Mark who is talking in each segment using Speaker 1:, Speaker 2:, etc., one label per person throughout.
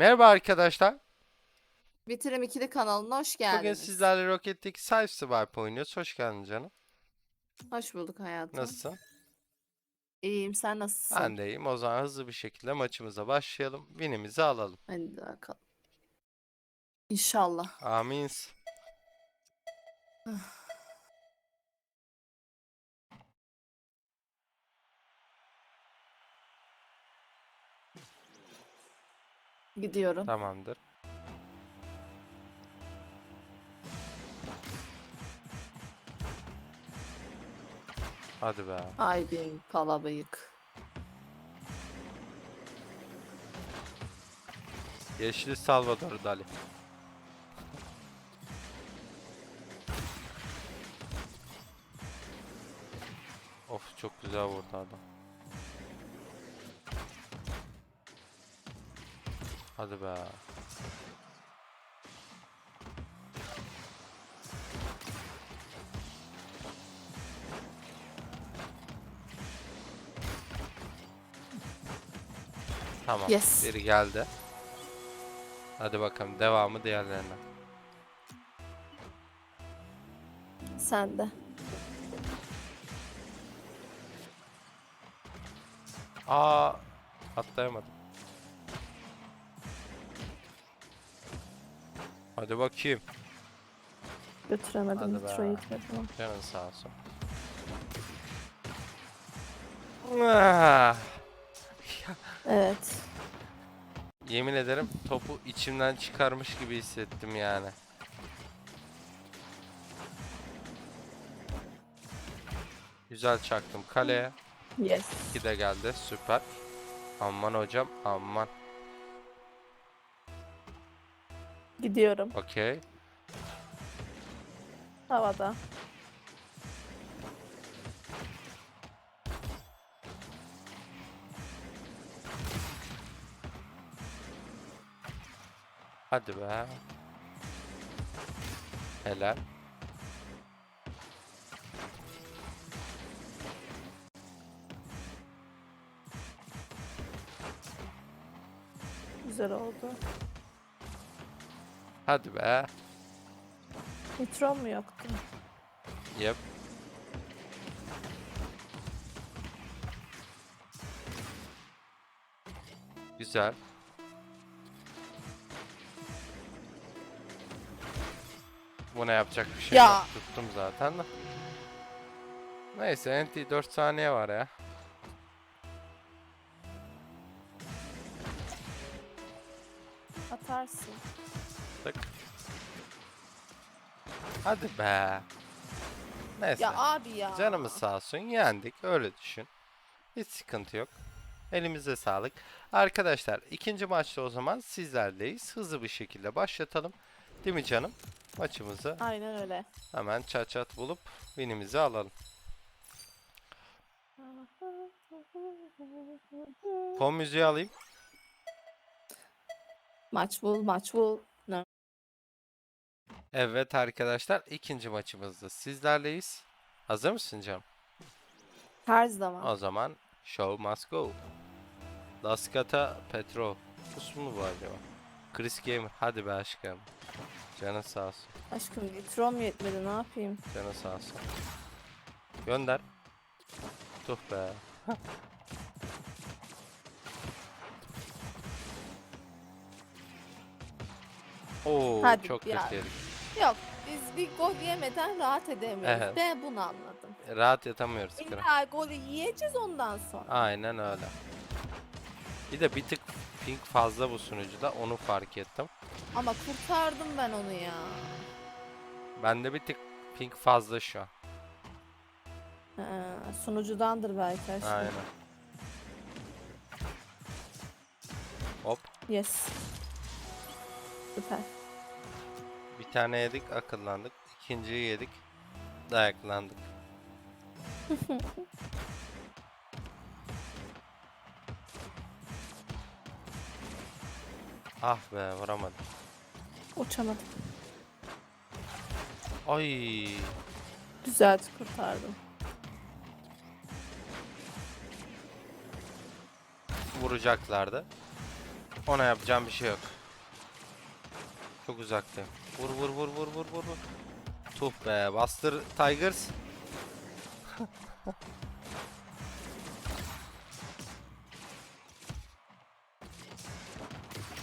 Speaker 1: Merhaba arkadaşlar.
Speaker 2: Bitirim 2'li kanalına hoş
Speaker 1: Bugün
Speaker 2: geldiniz.
Speaker 1: sizlerle Rocket League Self Swipe oynuyoruz. Hoş geldin canım.
Speaker 2: Hoş bulduk hayatım.
Speaker 1: Nasılsın?
Speaker 2: İyiyim sen nasılsın?
Speaker 1: Ben de iyiyim. O zaman hızlı bir şekilde maçımıza başlayalım. Winimizi alalım.
Speaker 2: Hadi bakalım. İnşallah.
Speaker 1: Amin.
Speaker 2: Gidiyorum.
Speaker 1: Tamamdır. Hadi be.
Speaker 2: Ay bin palabıyık.
Speaker 1: Yeşil Salvador Dali. Of çok güzel vurdu adam. Hadi be. Tamam.
Speaker 2: Yes.
Speaker 1: Biri geldi. Hadi bakalım devamı diğerlerine.
Speaker 2: Sen de.
Speaker 1: Aa, atlayamadım. Hadi bakayım.
Speaker 2: Götüremedim.
Speaker 1: Hadi be.
Speaker 2: Gitmedim.
Speaker 1: Canın sağ olsun. Ah,
Speaker 2: Evet.
Speaker 1: Yemin ederim topu içimden çıkarmış gibi hissettim yani. Güzel çaktım kaleye.
Speaker 2: Yes.
Speaker 1: İki de geldi. Süper. Aman hocam aman.
Speaker 2: Gidiyorum.
Speaker 1: Okey.
Speaker 2: Havada.
Speaker 1: Hadi be. Helal.
Speaker 2: Güzel oldu.
Speaker 1: Hadi be.
Speaker 2: Nitron mu yoktu?
Speaker 1: Yep. Güzel. Buna yapacak bir şey
Speaker 2: Ya.
Speaker 1: yok. Tuttum zaten de. Neyse NT 4 saniye var ya. Hadi be. Neyse.
Speaker 2: Ya abi ya.
Speaker 1: Canımız sağ olsun yendik öyle düşün. Hiç sıkıntı yok. Elimize sağlık. Arkadaşlar ikinci maçta o zaman sizlerleyiz. Hızlı bir şekilde başlatalım. Değil mi canım? Maçımızı
Speaker 2: Aynen öyle.
Speaker 1: hemen çat çat bulup winimizi alalım. Fon müziği alayım.
Speaker 2: Maç bul, maç bul.
Speaker 1: Evet arkadaşlar ikinci maçımızda sizlerleyiz. Hazır mısın canım?
Speaker 2: Her zaman.
Speaker 1: O zaman show must go. Laskata Petro. Pus mu bu acaba? Chris Gamer hadi be aşkım. Canın sağ olsun.
Speaker 2: Aşkım nitron mu yetmedi ne yapayım?
Speaker 1: Canın sağ olsun. Gönder. Tuh be. Oo
Speaker 2: Hadi
Speaker 1: çok
Speaker 2: ya.
Speaker 1: kötü yedik.
Speaker 2: Yok biz bir gol yemeden rahat edemiyoruz.
Speaker 1: Evet.
Speaker 2: Ben bunu anladım.
Speaker 1: Rahat yatamıyoruz kral.
Speaker 2: İlla golü yiyeceğiz ondan sonra.
Speaker 1: Aynen öyle. Bir de bir tık ping fazla bu sunucuda onu fark ettim.
Speaker 2: Ama kurtardım ben onu ya.
Speaker 1: Bende bir tık ping fazla şu an.
Speaker 2: Ha, sunucudandır belki aşkım.
Speaker 1: Aynen. Hop.
Speaker 2: Yes. Süper.
Speaker 1: Bir tane yedik akıllandık. İkinciyi yedik. Dayaklandık. ah be vuramadım.
Speaker 2: Uçamadım.
Speaker 1: Ay.
Speaker 2: Güzel kurtardım.
Speaker 1: Vuracaklardı. Ona yapacağım bir şey yok. Çok uzakta. Vur vur vur vur vur vur. Tuh be bastır Tigers.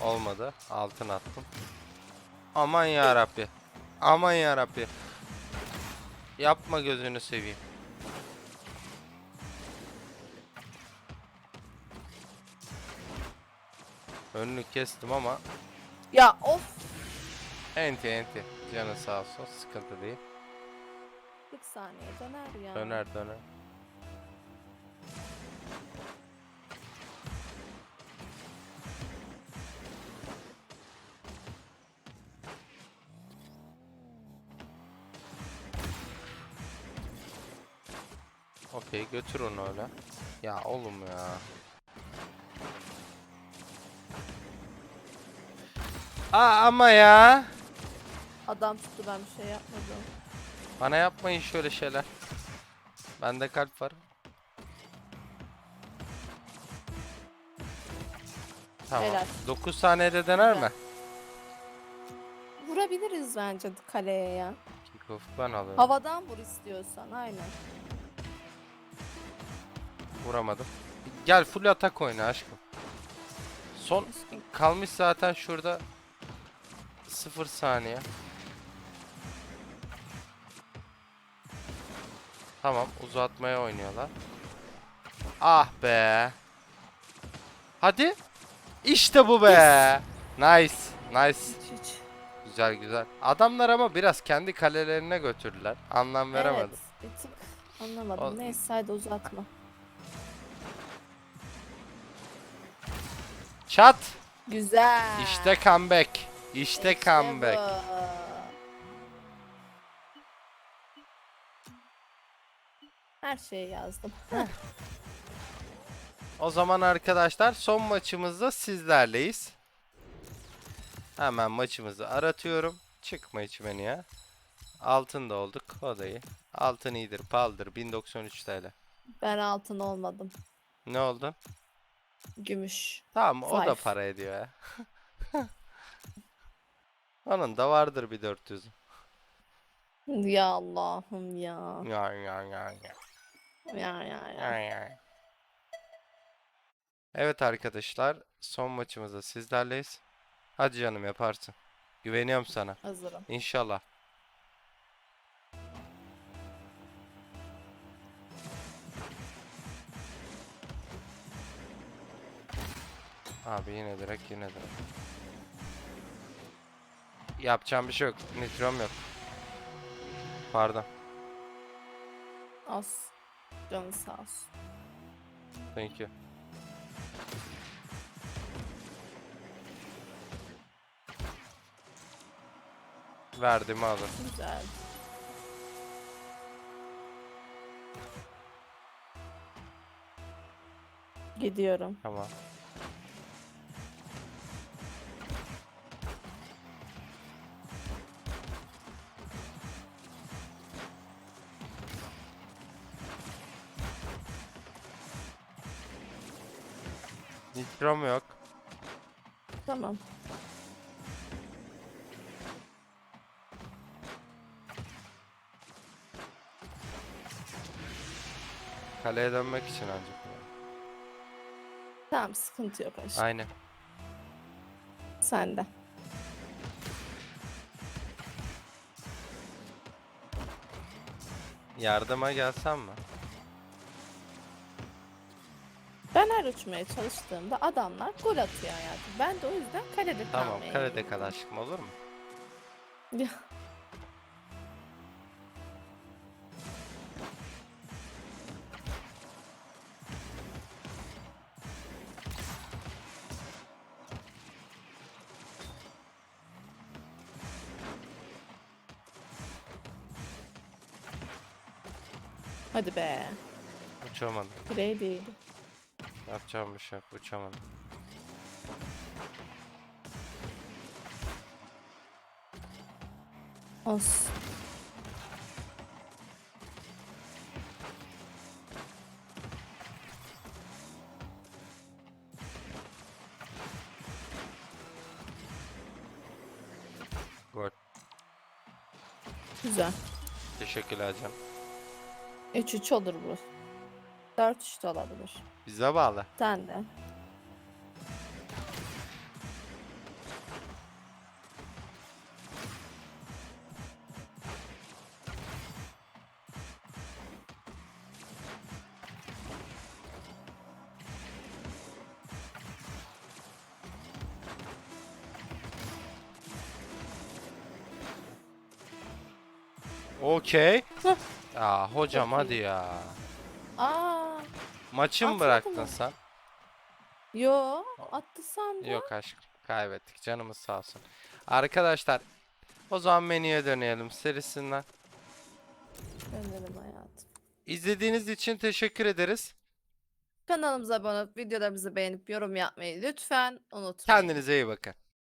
Speaker 1: Olmadı. Altın attım. Aman ya Rabbi. Aman ya Rabbi. Yapma gözünü seveyim. Önünü kestim ama
Speaker 2: Ya of.
Speaker 1: Enti enti. Canı sağ olsun sıkıntı değil.
Speaker 2: 40 saniye döner ya.
Speaker 1: Döner döner. Okey götür onu öyle. Ya oğlum ya. Aa ama ya.
Speaker 2: Adam tuttu ben bir şey yapmadım.
Speaker 1: Bana yapmayın şöyle şeyler. Bende kalp var. Tamam.
Speaker 2: Helal.
Speaker 1: 9 saniyede dener mi?
Speaker 2: Vurabiliriz bence kaleye ya.
Speaker 1: Kickoff ben alıyorum.
Speaker 2: Havadan vur istiyorsan aynen.
Speaker 1: Vuramadım. Gel full atak oyna aşkım. Son kalmış zaten şurada 0 saniye. Tamam uzatmaya oynuyorlar. Ah be. Hadi. İşte bu be. Nice. Nice.
Speaker 2: Hiç hiç.
Speaker 1: Güzel güzel. Adamlar ama biraz kendi kalelerine götürdüler. Anlam veremedim.
Speaker 2: Evet bir tık anlamadım.
Speaker 1: O-
Speaker 2: Neyse hadi uzatma.
Speaker 1: Çat.
Speaker 2: Güzel.
Speaker 1: İşte comeback. İşte,
Speaker 2: İşte
Speaker 1: comeback.
Speaker 2: bu. Her şeyi yazdım.
Speaker 1: O zaman arkadaşlar son maçımızda sizlerleyiz. Hemen maçımızı aratıyorum. Çıkma içime ya. Altın da olduk. O da iyi. Altın iyidir, paldır. 1093 TL.
Speaker 2: Ben altın olmadım.
Speaker 1: Ne oldu?
Speaker 2: Gümüş.
Speaker 1: Tamam o da para ediyor ya. Onun da vardır bir 400.
Speaker 2: Ya Allah'ım ya.
Speaker 1: Ya ya ya ya.
Speaker 2: Ya ya ya.
Speaker 1: Evet arkadaşlar, son maçımızda sizlerleyiz. Hadi canım yaparsın. Güveniyorum sana.
Speaker 2: Hazırım.
Speaker 1: İnşallah. Abi yine direkt yine direkt. Yapacağım bir şey yok. Nitrom yok. Pardon.
Speaker 2: Az. Canı sağ olsun.
Speaker 1: Thank you. Verdim alın.
Speaker 2: Güzel. Gidiyorum.
Speaker 1: Tamam. Nitrom yok.
Speaker 2: Tamam.
Speaker 1: Kaleye dönmek için ancak.
Speaker 2: Tamam sıkıntı yok aşkım.
Speaker 1: Aynen.
Speaker 2: Sen de.
Speaker 1: Yardıma gelsem mi?
Speaker 2: Ben her uçmaya çalıştığımda adamlar gol atıyor hayatım. Ben de o yüzden kalede
Speaker 1: Tamam,
Speaker 2: kalmayı
Speaker 1: kalede kal aşkım olur mu?
Speaker 2: Ya. Hadi be.
Speaker 1: Uçamadım.
Speaker 2: Birey değil.
Speaker 1: Yapacağım bir şey yok. Uçamadım.
Speaker 2: Of. Gol. Güzel.
Speaker 1: Teşekkürler canım.
Speaker 2: 3-3 olur bu. 4-3 de olabilir.
Speaker 1: Bize bağlı.
Speaker 2: Sen de.
Speaker 1: Okey. Ya hocam hadi ya.
Speaker 2: Aa,
Speaker 1: Maçı mı
Speaker 2: Atmadı
Speaker 1: bıraktın
Speaker 2: mı?
Speaker 1: sen?
Speaker 2: yo attı sandım.
Speaker 1: Yok aşkım. Kaybettik. Canımız sağ olsun. Arkadaşlar o zaman menüye dönelim serisinden.
Speaker 2: Dönelim hayatım.
Speaker 1: İzlediğiniz için teşekkür ederiz.
Speaker 2: Kanalımıza abone olup videolarımızı beğenip yorum yapmayı lütfen unutmayın.
Speaker 1: Kendinize iyi bakın.